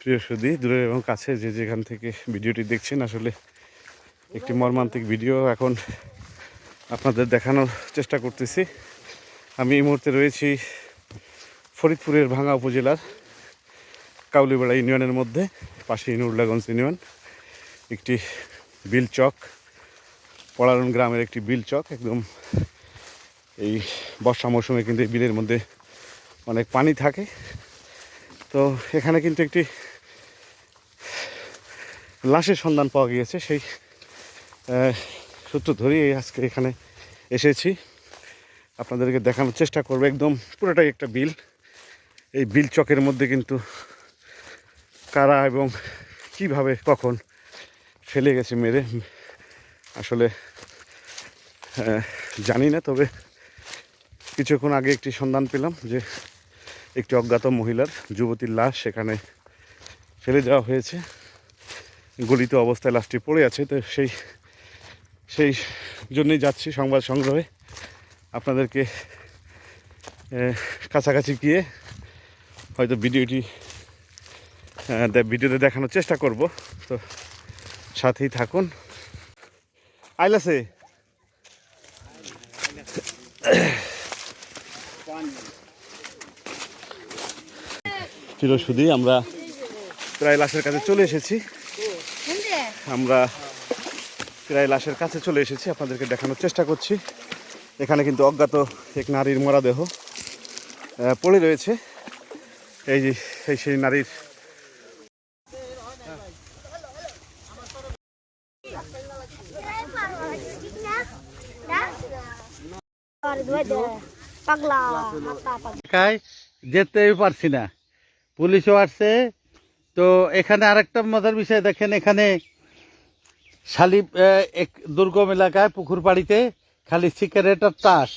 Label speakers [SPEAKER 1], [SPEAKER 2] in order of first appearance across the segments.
[SPEAKER 1] প্রিয় সুদী দূরে এবং কাছে যে যেখান থেকে ভিডিওটি দেখছেন, আসলে একটি মর্মান্তিক ভিডিও এখন আপনাদের দেখানোর চেষ্টা করতেছি। আমি এই মুহূর্তে রয়েছি ফরিদপুরের ভাঙ্গা উপজেলার কাউলিপাড়া ইউনিয়নের মধ্যে পাশে নুরলাগঞ্জ ইউনিয়ন, একটি বিল চক পড়ারন গ্রামের একটি বিল চক। একদম এই বর্ষা মৌসুমে কিন্তু এই বিলের মধ্যে অনেক পানি থাকে। তো এখানে কিন্তু একটি লাশের সন্ধান পাওয়া গিয়েছে। সেই সূত্র ধরেই আজকে এখানে এসেছি। আপনাদেরকে দেখানোর চেষ্টা করব। একদম পুরোটাই একটা বিল। এই বিল চকের মধ্যে কিন্তু কারা এবং কীভাবে, কখন ফেলে গেছে, মেরে, আসলে জানি না। তবে কিছুক্ষণ আগে একটি সন্ধান পেলাম যে একটি অজ্ঞাত মহিলার যুবতীর লাশ সেখানে ফেলে দেওয়া হয়েছে। গলিত অবস্থায় লাশটি পড়ে আছে, তো সেই সেই জন্যই যাচ্ছি সংবাদ সংগ্রহে। আপনাদেরকে কাছাকাছি গিয়ে হয়তো ভিডিওটি ভিডিওতে দেখানোর চেষ্টা করব, তো সাথেই থাকুন। আইলাসে। চিরসুদি আমরা প্রায় লাশের কাছে চলে এসেছি। আমরা প্রায় লাশের কাছে চলে এসেছি। আপনাদেরকে দেখানোর চেষ্টা করছি। এখানে কিন্তু অজ্ঞাত এক নারীর মরাদেহ পড়ে রয়েছে। এই যে এই সেই নারীর
[SPEAKER 2] যেতেই পারছি না। পুলিশও আসছে। তো এখানে আরেকটা মজার বিষয় দেখেন, এখানে শালি এক দুর্গম এলাকায় পুকুর পাড়িতে খালি সিগারেট আর তাস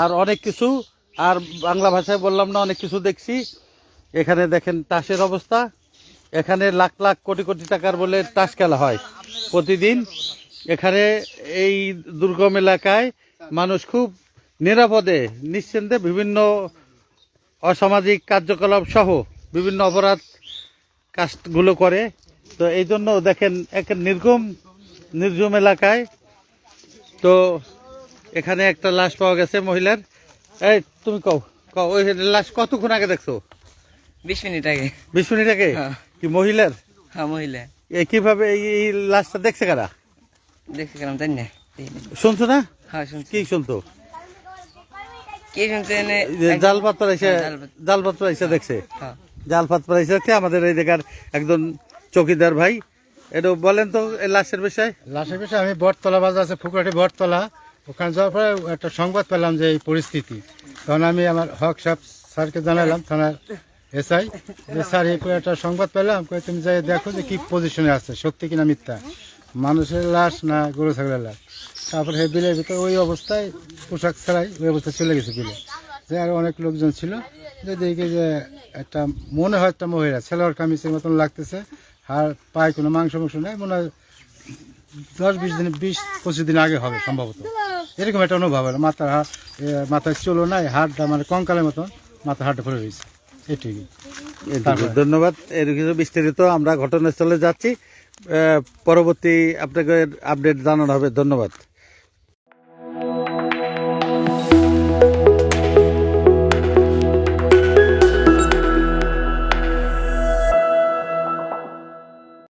[SPEAKER 2] আর অনেক কিছু। আর বাংলা ভাষায় বললাম না, অনেক কিছু দেখছি। এখানে দেখেন তাসের অবস্থা। এখানে লাখ লাখ কোটি কোটি টাকার বলে তাস খেলা হয় প্রতিদিন। এখানে এই দুর্গম এলাকায় মানুষ খুব নিরাপদে, নিশ্চিন্তে বিভিন্ন অসামাজিক কার্যকলাপ সহ বিভিন্ন অপরাধ কাজগুলো করে। তো এই জন্য দেখেন এক নির্গম নির্জম এলাকায়। তো এখানে একটা লাশ পাওয়া গেছে মহিলার। এই তুমি কও কও ওই লাশ কতক্ষণ আগে দেখছ?
[SPEAKER 3] বিশ মিনিট আগে।
[SPEAKER 2] বিশ মিনিট আগে?
[SPEAKER 3] হ্যাঁ।
[SPEAKER 2] কি মহিলার?
[SPEAKER 3] হ্যাঁ মহিলা।
[SPEAKER 2] এই কীভাবে এই লাশটা দেখছে কারা?
[SPEAKER 3] দেখছি কেন তাই না।
[SPEAKER 2] শুনছো না?
[SPEAKER 3] হ্যাঁ শুনছি।
[SPEAKER 2] কি শুনতো
[SPEAKER 3] কে শুনছে
[SPEAKER 2] জাল পাত্র এসে
[SPEAKER 3] হ্যাঁ, জাল পাত্র।
[SPEAKER 2] জাল পাত্র এসে দেখছে?
[SPEAKER 3] হ্যাঁ।
[SPEAKER 2] জাল এসে দেখছে আমাদের এই জায়গার একজন চৌকিদার ভাই। এটা বলেন তো লাশের বিষয়।
[SPEAKER 4] লাশের বিষয়ে আমি বটতলা বাজার আছে, ফুকুরাটি বটতলা। ওখানে যাওয়ার পরে একটা সংবাদ পেলাম যে এই পরিস্থিতি। তখন আমি আমার হক সাহেব স্যারকে জানালাম, থানার এসআই। যে স্যার, এই একটা সংবাদ পেলাম তুমি যাই দেখো যে কি পজিশনে আছে, সত্যি কিনা মিথ্যা। মানুষের লাশ না গরু, ছাগলের লাশ? তারপরে বিলের ভিতরে ওই অবস্থায় পোশাক ছাড়াই ওই অবস্থায় চলে গেছে বিলে। যে আরও অনেক লোকজন ছিল। যে দেখি যে একটা মনে হয় একটা মহিলা ছেলের কামিজের মতন লাগতেছে আর পায়ে কোনো মাংস মাংস নেই মনে হয় দশ বিশ দিন বিশ পঁচিশ দিন আগে হবে সম্ভবত। এরকম একটা অনুভব হলো মাথার এ, মাথায় চলো নাই হাড়টা মানে কঙ্কালের মতন মাথার হাটটা পড়ে রয়েছে। এটুকুই।
[SPEAKER 2] এটুকু। ধন্যবাদ। এর কিছু বিস্তারিত আমরা ঘটনাস্থলে যাচ্ছি। পরবর্তী আপনাকে আপডেট জানানো হবে। ধন্যবাদ।